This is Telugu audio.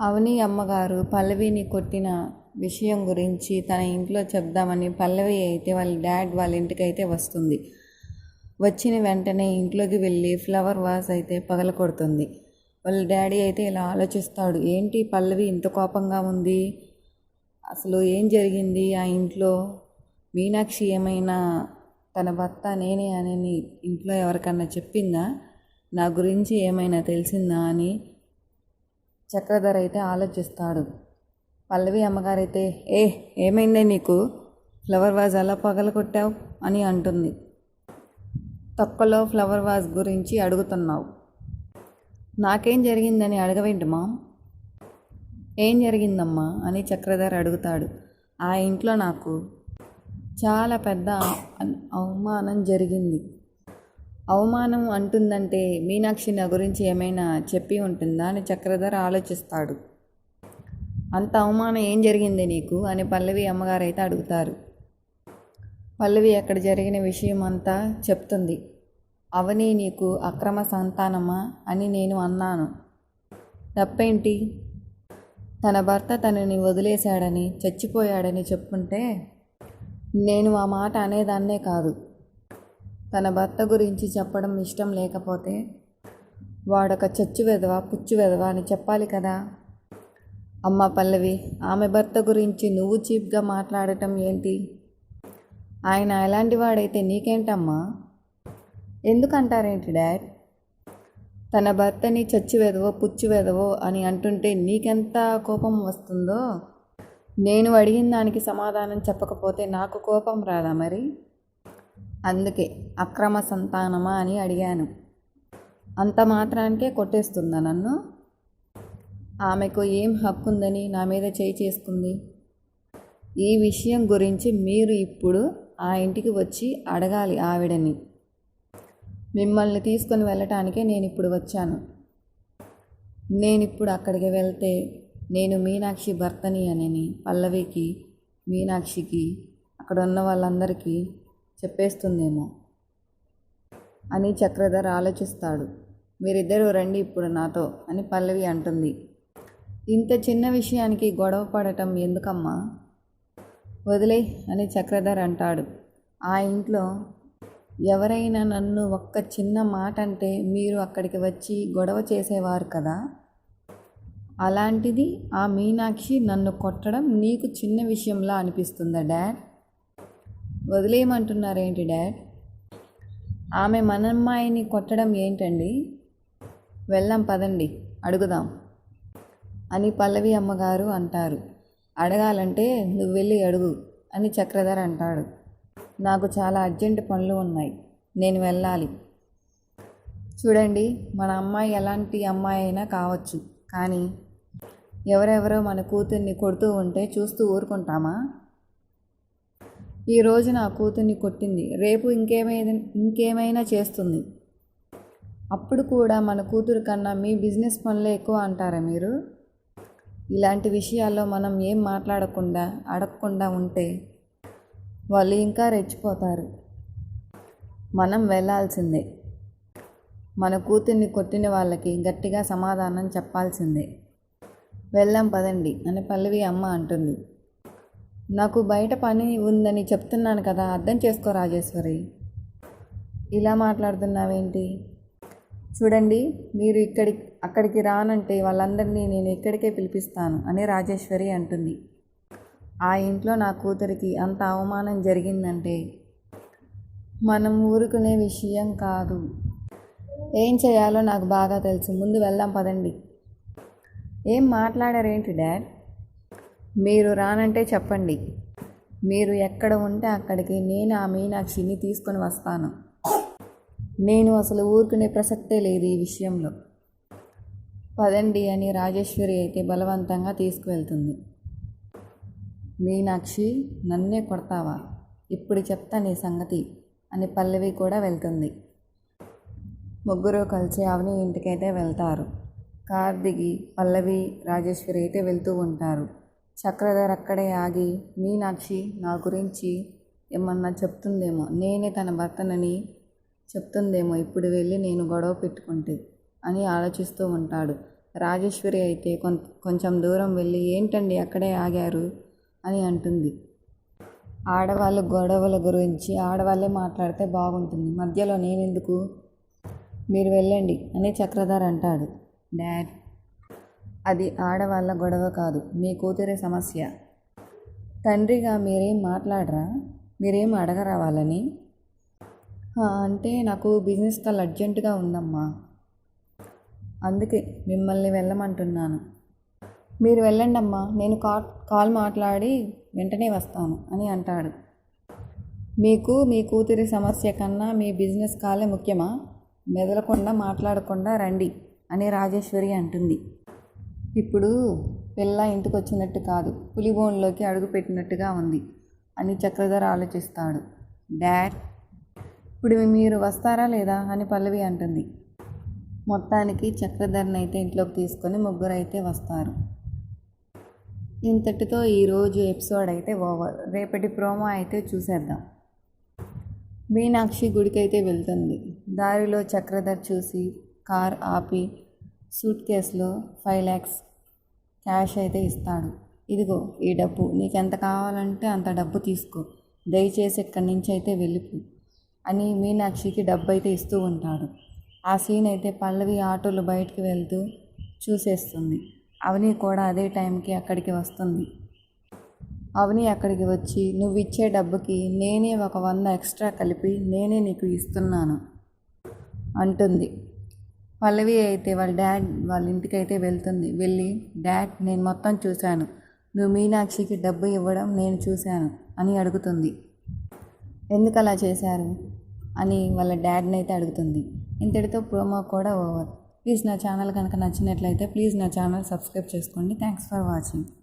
అవని అమ్మగారు పల్లవిని కొట్టిన విషయం గురించి తన ఇంట్లో చెప్దామని పల్లవి అయితే వాళ్ళ డాడ్ వాళ్ళ ఇంటికి అయితే వస్తుంది. వచ్చిన వెంటనే ఇంట్లోకి వెళ్ళి ఫ్లవర్ వాస్ అయితే పగల కొడుతుంది వాళ్ళ డాడీ అయితే ఇలా ఆలోచిస్తాడు ఏంటి పల్లవి ఇంత కోపంగా ఉంది? అసలు ఏం జరిగింది ఆ ఇంట్లో? మీనాక్షి ఏమైనా తన భర్త నేనే అని ఇంట్లో ఎవరికన్నా చెప్పిందా? నా గురించి ఏమైనా తెలిసిందా? అని చక్రధర అయితే ఆలోచిస్తాడు. పల్లవి అమ్మగారైతే ఏ ఏమైందే నీకు? ఫ్లవర్ వాజ్ అలా పగలగొట్టావు? అని అంటుంది. తొక్కలో ఫ్లవర్ వాజ్ గురించి అడుగుతున్నావు. నాకేం జరిగిందని అడగవేంటి మా ఏం జరిగిందమ్మా? అని చక్రధర్ అడుగుతాడు. ఆ ఇంట్లో నాకు చాలా పెద్ద అవమానం జరిగింది. అవమానం అంటుందంటే మీనాక్షి నా గురించి ఏమైనా చెప్పి ఉంటుందా అని చక్రధర్ ఆలోచిస్తాడు. అంత అవమానం ఏం జరిగింది నీకు? అని పల్లవి అమ్మగారు అయితే అడుగుతారు. పల్లవి అక్కడ జరిగిన విషయం అంతా చెప్తుంది. అవని నీకు అక్రమ సంతానమా అని నేను అన్నాను. తప్పేంటి? తన భర్త తనని వదిలేశాడని చచ్చిపోయాడని చెప్పుంటే నేను ఆ మాట అనేదాన్నే కాదు. తన భర్త గురించి చెప్పడం ఇష్టం లేకపోతే వాడొక చచ్చు వెధవ పుచ్చు వెధవ అని చెప్పాలి కదా. అమ్మ పల్లవి ఆమె భర్త గురించి నువ్వు చీప్గా మాట్లాడటం ఏంటి? ఆయన ఎలాంటి వాడైతే నీకేంటమ్మా? ఎందుకంటారేంటి డాడ్? తన భర్తని చచ్చు వెదవో పుచ్చు వెదవో అని అంటుంటే నీకెంత కోపం వస్తుందో? నేను అడిగిన దానికి సమాధానం చెప్పకపోతే నాకు కోపం రాదా మరి? అందుకే అక్రమ సంతానమా అని అడిగాను. అంత మాత్రానికే కొట్టేస్తుందా నన్ను? ఆమెకు ఏం హక్కు ఉందని నా మీద చేయి చేసుకుంది. ఈ విషయం గురించి మీరు ఇప్పుడు ఆ ఇంటికి వచ్చి అడగాలి ఆవిడని. మిమ్మల్ని తీసుకొని వెళ్ళటానికే నేను ఇప్పుడు వచ్చాను. నేను ఇప్పుడు అక్కడికి వెళ్తే నేను మీనాక్షి భర్తని అని పల్లవికి మీనాక్షికి అక్కడ ఉన్న వాళ్ళందరికీ చెప్పేస్తుందేమో అని చక్రధర్ ఆలోచిస్తాడు. మీరిద్దరూ రండి ఇప్పుడు నాతో అని పల్లవి అంటుంది. ఇంత చిన్న విషయానికి గొడవ పడటం ఎందుకమ్మా? వదిలే అని చక్రధర్ అంటాడు. ఆ ఇంట్లో ఎవరైనా నన్ను ఒక్క చిన్న మాట అంటే మీరు అక్కడికి వచ్చి గొడవ చేసేవారు కదా? అలాంటిది ఆ మీనాక్షి నన్ను కొట్టడం నీకు చిన్న విషయంలా అనిపిస్తుందా డాడ్? వదిలేయమంటున్నారేంటి డాడ్? ఆమె మనమ్మాయిని కొట్టడం ఏంటండి? వెళ్ళాం పదండి అడుగుదాం అని పల్లవి అమ్మగారు అంటారు. అడగాలంటే నువ్వు వెళ్ళి అడుగు అని చక్రధర్ అంటాడు. నాకు చాలా అర్జెంట్ పనులు ఉన్నాయి నేను వెళ్ళాలి. చూడండి మన అమ్మాయి ఎలాంటి అమ్మాయి అయినా కావచ్చు కానీ ఎవరెవరో మన కూతుర్ని కొడుతూ ఉంటే చూస్తూ ఊరుకుంటామా? ఈ రోజు నా కూతుర్ని కొట్టింది. రేపు ఇంకేమైనా ఇంకేమైనా చేస్తుంది. అప్పుడు కూడా మన కూతురు కన్నా మీ బిజినెస్ పనులే ఎక్కువ అంటారా మీరు? ఇలాంటి విషయాల్లో మనం ఏం మాట్లాడకుండా అడగకుండా ఉంటే వాళ్ళు ఇంకా రెచ్చిపోతారు. మనం వెళ్ళాల్సిందే మన కూతుర్ని కొట్టిన వాళ్ళకి గట్టిగా సమాధానం చెప్పాల్సిందే. వెళ్ళాం పదండి అని పల్లవి అమ్మ అంటుంది. నాకు బయట పని ఉందని చెప్తున్నాను కదా అర్థం చేసుకో రాజేశ్వరి. ఇలా మాట్లాడుతున్నావేంటి? చూడండి మీరు ఇక్కడి అక్కడికి రానంటే వాళ్ళందరినీ నేను ఇక్కడికే పిలిపిస్తాను అని రాజేశ్వరి అంటుంది. ఆ ఇంట్లో నా కూతురికి అంత అవమానం జరిగిందంటే మనం ఊరుకునే విషయం కాదు. ఏం చేయాలో నాకు బాగా తెలుసు. ముందు వెళ్దాం పదండి. ఏం మాట్లాడారేంటి డాడ్? మీరు రానంటే చెప్పండి. మీరు ఎక్కడ ఉంటే అక్కడికి నేను ఆ మీనాక్షిని తీసుకొని వస్తాను. నేను అసలు ఊరుకునే ప్రసక్తే లేదు ఈ విషయంలో. పదండి అని రాజేశ్వరి అయితే బలవంతంగా తీసుకువెళ్తుంది. మీనాక్షి నన్నే కొడతావా? ఇప్పుడు చెప్తా నీ సంగతి అని పల్లవి కూడా వెళ్తుంది. ముగ్గురు కలిసి అవని ఇంటికైతే వెళ్తారు. కార్ దిగి పల్లవి రాజేశ్వరి అయితే వెళ్తూ ఉంటారు. చక్రధర్ అక్కడే ఆగి మీనాక్షి నా గురించి ఏమన్నా చెప్తుందేమో. నేనే తన భర్తనని చెప్తుందేమో. ఇప్పుడు వెళ్ళి నేను గొడవ పెట్టుకుంటే అని ఆలోచిస్తూ ఉంటాడు. రాజేశ్వరి అయితే కొం కొంచెం దూరం వెళ్ళి ఏంటండి అక్కడే ఆగారు? అని అంటుంది. ఆడవాళ్ళ గొడవల గురించి ఆడవాళ్ళే మాట్లాడితే బాగుంటుంది. మధ్యలో నేనెందుకు? మీరు వెళ్ళండి అని చక్రధర్ అంటాడు. డాడ్ అది ఆడవాళ్ళ గొడవ కాదు. మీ కూతురి సమస్య. తండ్రిగా మీరేం మాట్లాడరా? మీరేం అడగరా వాళ్ళని? అంటే నాకు బిజినెస్ కాల్ అర్జెంటుగా ఉందమ్మా. అందుకే మిమ్మల్ని వెళ్ళమంటున్నాను. మీరు వెళ్ళండి అమ్మా నేను కాల్ కాల్ మాట్లాడి వెంటనే వస్తాను అని అంటాడు. మీకు మీ కూతురి సమస్య కన్నా మీ బిజినెస్ కాలే ముఖ్యమా? మెదలకుండా మాట్లాడకుండా రండి అని రాజేశ్వరి అంటుంది. ఇప్పుడు పిల్ల ఇంటికి వచ్చినట్టు కాదు పులిబోన్లోకి అడుగు పెట్టినట్టుగా ఉంది. అని చక్రధర్ ఆలోచిస్తాడు. డాడ్! ఇప్పుడు మీరు వస్తారా లేదా? అని పల్లవి అంటుంది. మొత్తానికి చక్రధర్ని అయితే ఇంట్లోకి తీసుకొని ముగ్గురు అయితే వస్తారు. ఇంతటితో ఈరోజు ఎపిసోడ్ అయితే ఓవర్. రేపటి ప్రోమో అయితే చూసేద్దాం. మీనాక్షి గుడికైతే వెళ్తుంది. దారిలో చక్రధర్ చూసి కార్ ఆపి సూట్ కేసులో ఫైవ్ ల్యాక్స్ క్యాష్ అయితే ఇస్తాడు. ఇదిగో ఈ డబ్బు నీకు ఎంత కావాలంటే అంత డబ్బు తీసుకో. దయచేసి ఇక్కడి నుంచి అయితే వెళ్ళిపో అని మీనాక్షికి డబ్బు అయితే ఇస్తూ ఉంటాడు. ఆ సీన్ అయితే పల్లవి ఆటోలు బయటికి వెళ్తూ చూసేస్తుంది. అవని కూడా అదే టైంకి అక్కడికి వస్తుంది. అవని అక్కడికి వచ్చి నువ్వు ఇచ్చే డబ్బుకి నేనే ఒక వంద ఎక్స్ట్రా కలిపి నేనే నీకు ఇస్తున్నాను అంటుంది. పల్లవి అయితే వాళ్ళ డాడ్ వాళ్ళ ఇంటికి అయితే వెళ్తుంది. వెళ్ళి డాడ్ నేను మొత్తం చూశాను. నువ్వు మీనాక్షికి డబ్బు ఇవ్వడం నేను చూశాను అని అడుగుతుంది. ఎందుకు అలా చేశారు? అని వాళ్ళ డాడ్ని అయితే అడుగుతుంది. ఇంతటితో ప్రోమో కూడా ఓవర్. ప్లీజ్ నా ఛానల్ కనుక నచ్చినట్లయితే ప్లీజ్ నా ఛానల్ సబ్స్క్రైబ్ చేసుకోండి. Thanks for watching.